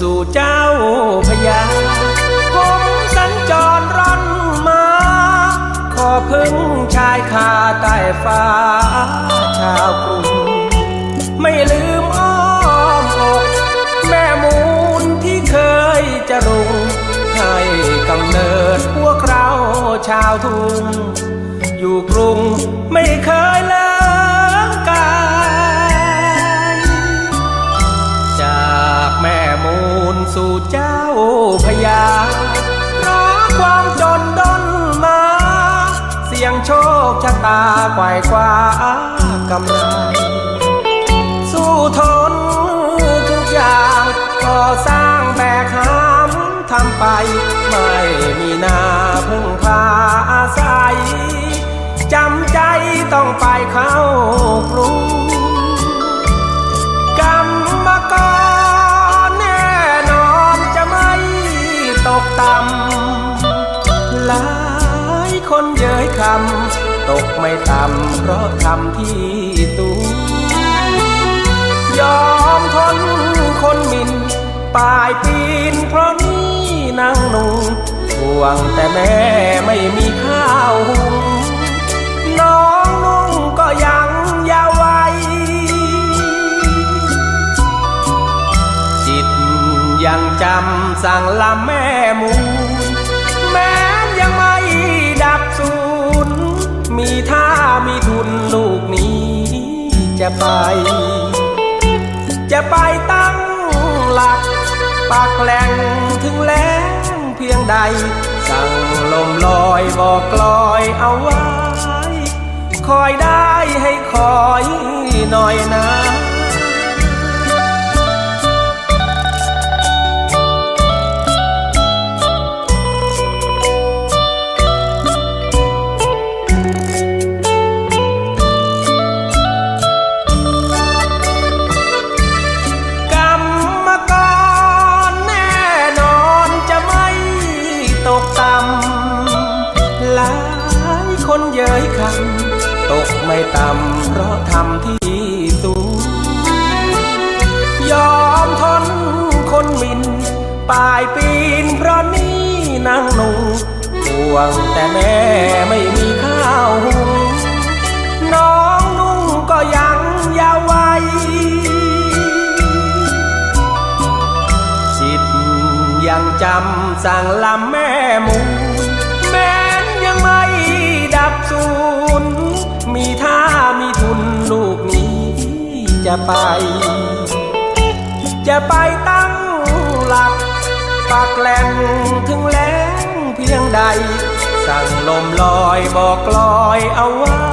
สู่เจ้าพญาผมสัญจรร่อนมา ขอพึ่งชายคาใต้ฟ้าชาวกรุงไม่ลืมอ้อมอกแม่มูลที่เคยจะรุงให้กำเนิดพวกเราชาวทุ่งอยู่กรุงไม่เคย สู่เจ้าพญาเพราะความจนดนมา เสียงโชคชะตาไกวคว้ากำไรสู้ทนทุกอย่างก่อสร้างแบกหามทำไป ไม่มีนาพึ่งพาอาศัยจำใจต้องไปเข้ากรุง คนเย้ยคำ ตกไม่ต่ำเพราะทำที่ตูยอมทนคนมินปลายปีนเพราะนี่นางนุ่งห่วงแต่แม่ไม่มีข้าวหุงน้องนุ่งก็ยังยาวไวจิตยังจำสั่งลำแม่มูล ไป จะไปตั้งหลัก ปากแหลงถึงแล้งเพียงใด สั่งลมลอยบอกกลอยเอาไว้ คอยได้ให้คอยหน่อยนะ ตกไม่ต่ำเพราะทำที่สูง ยอมทนคนมินปลายปีนเพราะนี่นางหนุ่งห่วงแต่แม่ไม่มีข้าวหุงน้องนุ่งก็ยังยาวไวจิตยังจำสั่งลำแม่มูล ไป จะไปตั้งหลักปักแหลงถึงแลงเพียงใด สั่งลมลอยบอกลอยเอาไว้